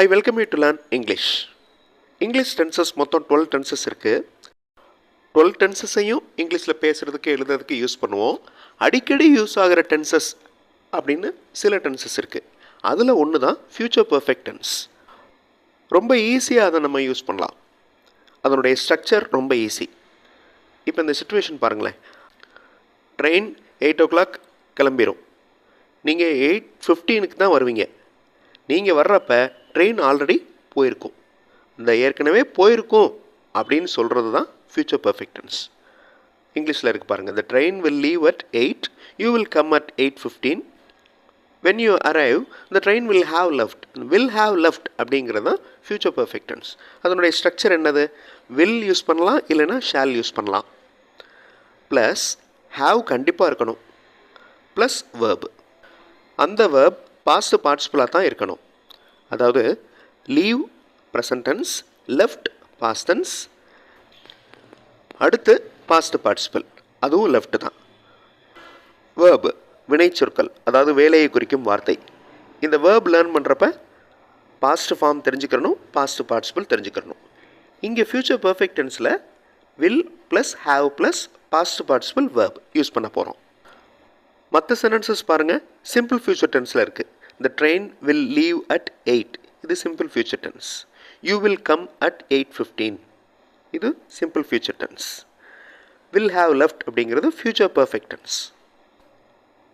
I welcome you to learn English English tenses மொத்தம் twelve tenses இருக்குது twelve டென்சஸையும் இங்கிலீஷில் பேசுகிறதுக்கு எழுதுறதுக்கு யூஸ் பண்ணுவோம். அடிக்கடி யூஸ் ஆகிற டென்சஸ் அப்படின்னு சில டென்சஸ் இருக்குது அதில் ஒன்று தான் ஃப்யூச்சர் பர்ஃபெக்ட் டென்ஸ் ரொம்ப ஈஸியாக அதை நம்ம யூஸ் பண்ணலாம். அதனுடைய ஸ்ட்ரக்சர் ரொம்ப ஈஸி இப்போ இந்த சுச்சுவேஷன் பாருங்களேன். ட்ரெயின் எயிட் ஓ கிளாக் கிளம்பிரும் நீங்கள் எயிட் ஃபிஃப்டீனுக்கு தான் வருவீங்க. நீங்கள் வர்றப்ப ட்ரெயின் ஆல்ரெடி போயிருக்கும். இந்த ஏற்கனவே போயிருக்கும் அப்படின்னு சொல்கிறது தான் ஃப்யூச்சர் பர்ஃபெக்டன்ஸ் இங்கிலீஷில் இருக்கு பாருங்கள் the train will leave at eight you will come at eight fifteen when you arrive இந்த train will have left will have left அப்படிங்கிறது தான் ஃப்யூச்சர் பர்ஃபெக்டன்ஸ் அதனுடைய ஸ்ட்ரக்சர் என்னது? வில் யூஸ் பண்ணலாம் இல்லைன்னா ஷால் யூஸ் பண்ணலாம். ப்ளஸ் ஹாவ் கண்டிப்பாக இருக்கணும். ப்ளஸ் வேர்ப் அந்த வேர்ப் பாஸ்ட் பார்ட்ஸ்ஃபுல்லாக தான் இருக்கணும். அதாவது leave present tense left past tense அடுத்து பாஸ்ட் பார்ட்டிசிபல் அதுவும் லெஃப்ட் தான். வேர்பு வினைச்சொற்கள் அதாவது வேலையை குறிக்கும் வார்த்தை. இந்த வேர்ப் லேர்ன் பண்ணுறப்ப பாஸ்ட் ஃபார்ம் தெரிஞ்சுக்கிறணும் பாஸ்ட் பார்ட்டிசிபல் தெரிஞ்சுக்கிறணும். இங்கே future perfect டென்ஸில் will plus have plus past participle verb use பண்ண போகிறோம் மற்ற சென்டென்சஸ் பாருங்கள் சிம்பிள் ஃபியூச்சர் டென்ஸில் இருக்குது the train will leave at eight இது simple future tense you will come at eight fifteen இது simple future tense will have left அப்படிங்கிறது future perfect tense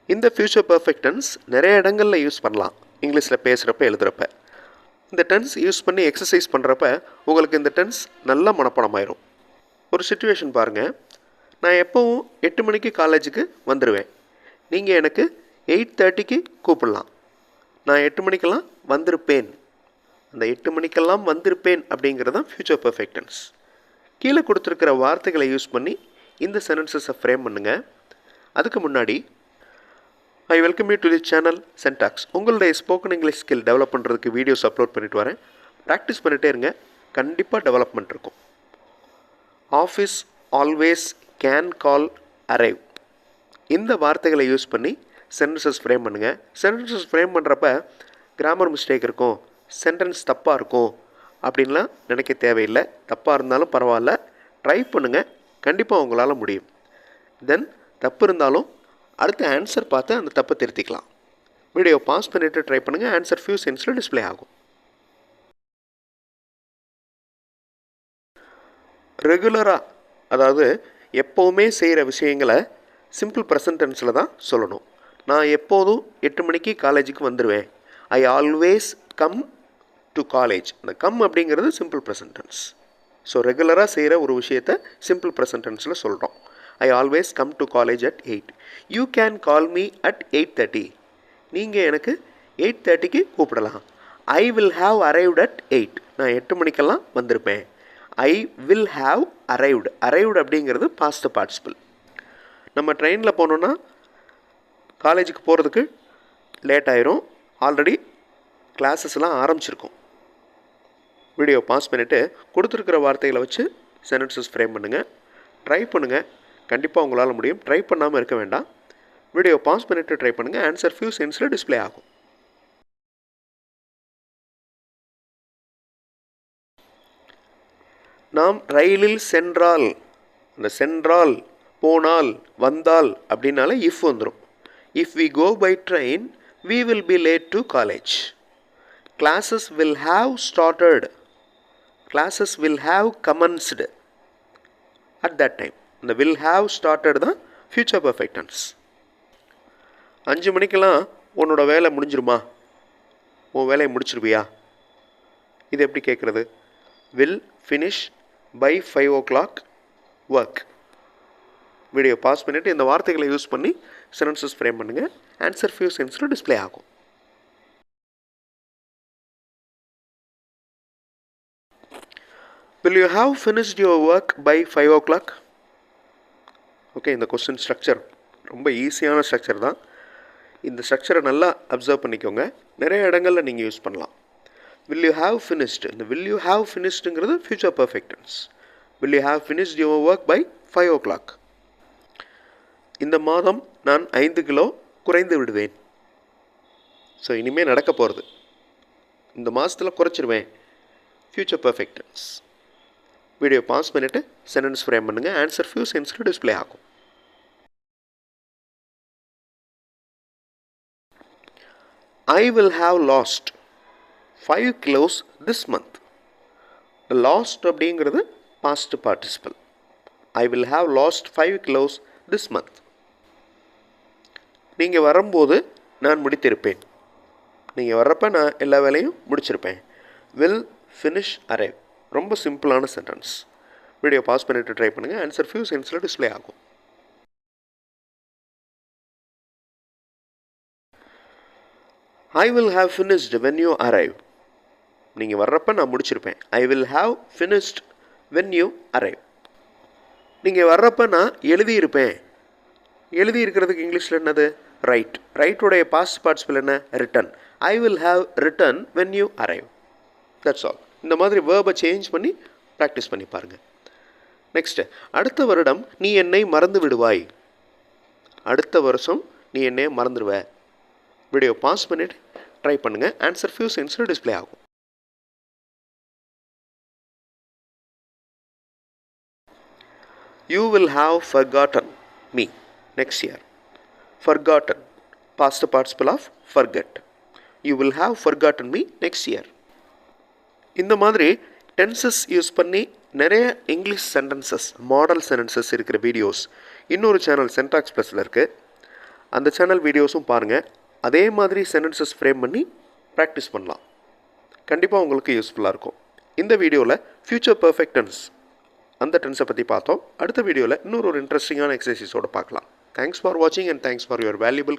இந்த ஃபியூச்சர் பர்ஃபெக்ட் டென்ஸ் நிறைய இடங்களில் யூஸ் பண்ணலாம். இங்கிலீஷில் பேசுகிறப்ப எழுதுகிறப்ப இந்த டென்ஸ் யூஸ் பண்ணி எக்ஸசைஸ் பண்ணுறப்ப உங்களுக்கு இந்த டென்ஸ் நல்ல மனப்பணமாயிரும் ஒரு சுச்சுவேஷன் பாருங்கள் நான் எப்போவும் எட்டு மணிக்கு காலேஜுக்கு வந்துடுவேன் நீங்கள் எனக்கு எயிட் தேர்ட்டிக்கு கூப்பிடலாம். நான் எட்டு மணிக்கெல்லாம் வந்திருப்பேன். அந்த எட்டு மணிக்கெல்லாம் வந்திருப்பேன் அப்படிங்கிறது தான் ஃப்யூச்சர் பர்ஃபெக்டன்ஸ் கீழே கொடுத்துருக்கிற வார்த்தைகளை யூஸ் பண்ணி இந்த சென்டென்சஸை ஃப்ரேம் பண்ணுங்கள் அதுக்கு முன்னாடி I welcome you to the channel சென்டாக்ஸ் உங்களுடைய ஸ்போக்கன் இங்கிலீஷ் ஸ்கில் டெவலப் பண்ணுறதுக்கு வீடியோஸ் அப்லோட் பண்ணிட்டு வரேன். ப்ராக்டிஸ் பண்ணிகிட்டே இருங்க. கண்டிப்பாக டெவலப்மெண்ட் இருக்கும். Office always can call arrive இந்த வார்த்தைகளை யூஸ் பண்ணி சென்டென்சஸ் ஃப்ரேம் பண்ணுங்கள் சென்டென்சஸ் ஃப்ரேம் பண்ணுறப்ப கிராமர் மிஸ்டேக் இருக்கும். சென்டென்ஸ் தப்பாக இருக்கும் அப்படின்லாம் நினைக்க தேவையில்லை. தப்பாக இருந்தாலும் பரவாயில்ல. ட்ரை பண்ணுங்கள் கண்டிப்பாக உங்களால் முடியும். தென் தப்பு இருந்தாலும் அடுத்த ஆன்சர் பார்த்து அந்த தப்பை திருத்திக்கலாம். வீடியோ பாஸ் பண்ணிவிட்டு ட்ரை பண்ணுங்கள் ஆன்சர் ஃபியூ சென்ஸில் டிஸ்ப்ளே ஆகும். ரெகுலராக அதாவது எப்போவுமே செய்கிற விஷயங்களை சிம்பிள் ப்ரெசன்டென்ஸில் தான் சொல்லணும். நான் எப்போதும் எட்டு மணிக்கு காலேஜுக்கு வந்துடுவேன் I always come to college அந்த கம் அப்படிங்கிறது சிம்பிள் ப்ரெசன்டென்ஸ் ஸோ ரெகுலராக செய்கிற ஒரு விஷயத்தை சிம்பிள் ப்ரெசன்டென்ஸில் சொல்கிறோம் I always come to college at eight you can call me at eight thirty நீங்கள் எனக்கு எயிட் தேர்ட்டிக்கு கூப்பிடலாம். I will have arrived at eight நான் எட்டு மணிக்கெல்லாம் வந்திருப்பேன். I will have arrived arrived அப்படிங்கிறது பாஸ்ட் பார்ட்டிசிபிள் நம்ம ட்ரெயினில் போனோன்னா காலேஜுக்கு போகிறதுக்கு லேட் ஆயிரும். ஆல்ரெடி கிளாஸஸ்லாம் ஆரம்பிச்சிருக்கும். வீடியோ பாஸ் பண்ணிவிட்டு கொடுத்துருக்கிற வார்த்தைகளை வச்சு சென்டென்சஸ் ஃப்ரேம் பண்ணுங்கள் ட்ரை பண்ணுங்கள் கண்டிப்பாக உங்களால் முடியும். ட்ரை பண்ணாமல் இருக்க வேண்டாம். வீடியோ பாஸ் பண்ணிவிட்டு ட்ரை பண்ணுங்கள் ஆன்சர் ஃபியூ சென்ஸில் டிஸ்ப்ளே ஆகும். நாம் ரயிலில் சென்றால் அந்த சென்றால் போனால் வந்தால் அப்படின்னாலே இஃப் வந்துடும் if we go by train we will be late to college classes will have started classes will have commenced at that time இந்த வில் ஹாவ் ஸ்டார்டட் தான் ஃப்யூச்சர் பர்ஃபெக்டன்ஸ் அஞ்சு மணிக்கெல்லாம் உன்னோட வேலை முடிஞ்சிருமா? உன் வேலையை முடிச்சிருவியா? இது எப்படி கேட்குறது? Will finish by five o'clock work video pass பண்ணிவிட்டு இந்த வார்த்தைகளை யூஸ் பண்ணி சென்டென்சஸ் ஃப்ரேம் பண்ணுங்கள் ஆன்சர் ஃபியூ சென்ஸில் டிஸ்ப்ளே ஆகும். Will you have finished your work by five o'clock okay இந்த கொஸ்டின் ஸ்ட்ரக்சர் ரொம்ப ஈஸியான ஸ்ட்ரக்சர் தான். இந்த ஸ்ட்ரக்சரை நல்லா அப்சர்வ் பண்ணிக்கோங்க. நிறைய இடங்களில் நீங்கள் யூஸ் பண்ணலாம். வில் யூ ஹாவ் ஃபினிஷ்டு இந்த will you have ஃபினிஷ்டுங்கிறது future perfect tense will you have finished your work by five o'clock இந்த மாதம் நான் ஐந்து கிலோ குறைந்து விடுவேன். ஸோ இனிமேல் நடக்க போகிறது இந்த மாதத்தில் குறைச்சிருவேன். Future perfect tense video pass பண்ணிவிட்டு சென்டென்ஸ் ஃப்ரேம் பண்ணுங்கள் ஆன்சர் ஃபியூ சென்ஸில் டிஸ்ப்ளே ஆகும். I will have lost five kilos this month lost அப்படிங்கிறது past participle I will have lost five kilos this month நீங்கள் வரும்போது நான் முடித்திருப்பேன். நீங்கள் வர்றப்ப நான் எல்லா வேலையும் முடிச்சிருப்பேன். வில் ஃபினிஷ் அரைவ் ரொம்ப சிம்பிளான சென்டென்ஸ் வீடியோ பாஸ் பண்ணிவிட்டு ட்ரை பண்ணுங்கள் ஆன்சர் ஃபியூ சென்ஸில் டிஸ்பிளே ஆகும். I will have finished when you arrive நீங்கள் வர்றப்ப நான் முடிச்சிருப்பேன். I will have finished when you arrive நீங்கள் வர்றப்ப நான் எழுதியிருப்பேன். எழுதி இருக்கிறதுக்கு இங்கிலீஷில் என்னது? ரைட் ரைட்டுடைய பாஸ்ட் பார்ட்ஸ்பில் என்ன? Written I will have written when you arrive that's all இந்த மாதிரி வேர்பை சேஞ்ச் பண்ணி ப்ராக்டிஸ் பண்ணி பாருங்கள் நெக்ஸ்ட்டு அடுத்த வருடம் நீ என்னை மறந்து விடுவாய். அடுத்த வருஷம் நீ என்னை மறந்துடுவ வீடியோ பாஸ் பண்ணிவிட்டு ட்ரை பண்ணுங்கள் ஆன்சர் ஃபியூ சென்ஸில் டிஸ்ப்ளே ஆகும். You will have forgotten me next year forgotten past participle of forgot you will have forgotten me next year இந்த மாதிரி டென்சஸ் யூஸ் பண்ணி நிறைய இங்கிலீஷ் சென்டென்சஸ் மாடல் சென்டென்சஸ் இருக்கிற videos இன்னொரு சேனல் சென்டாக்ஸ் ப்ளஸில் இருக்குது அந்த சேனல் வீடியோஸும் பாருங்கள் அதே மாதிரி சென்டென்சஸ் ஃப்ரேம் பண்ணி ப்ராக்டிஸ் பண்ணலாம். கண்டிப்பாக உங்களுக்கு யூஸ்ஃபுல்லாக இருக்கும். இந்த வீடியோவில் ஃப்யூச்சர் பர்ஃபெக்ட் டென்ஸ் அந்த டென்ஸை பற்றி பார்த்தோம். அடுத்த வீடியோவில் இன்னொரு ஒரு இன்ட்ரெஸ்டிங்கான எக்ஸசைஸோடு பார்க்கலாம். Thanks for watching and thanks for your valuable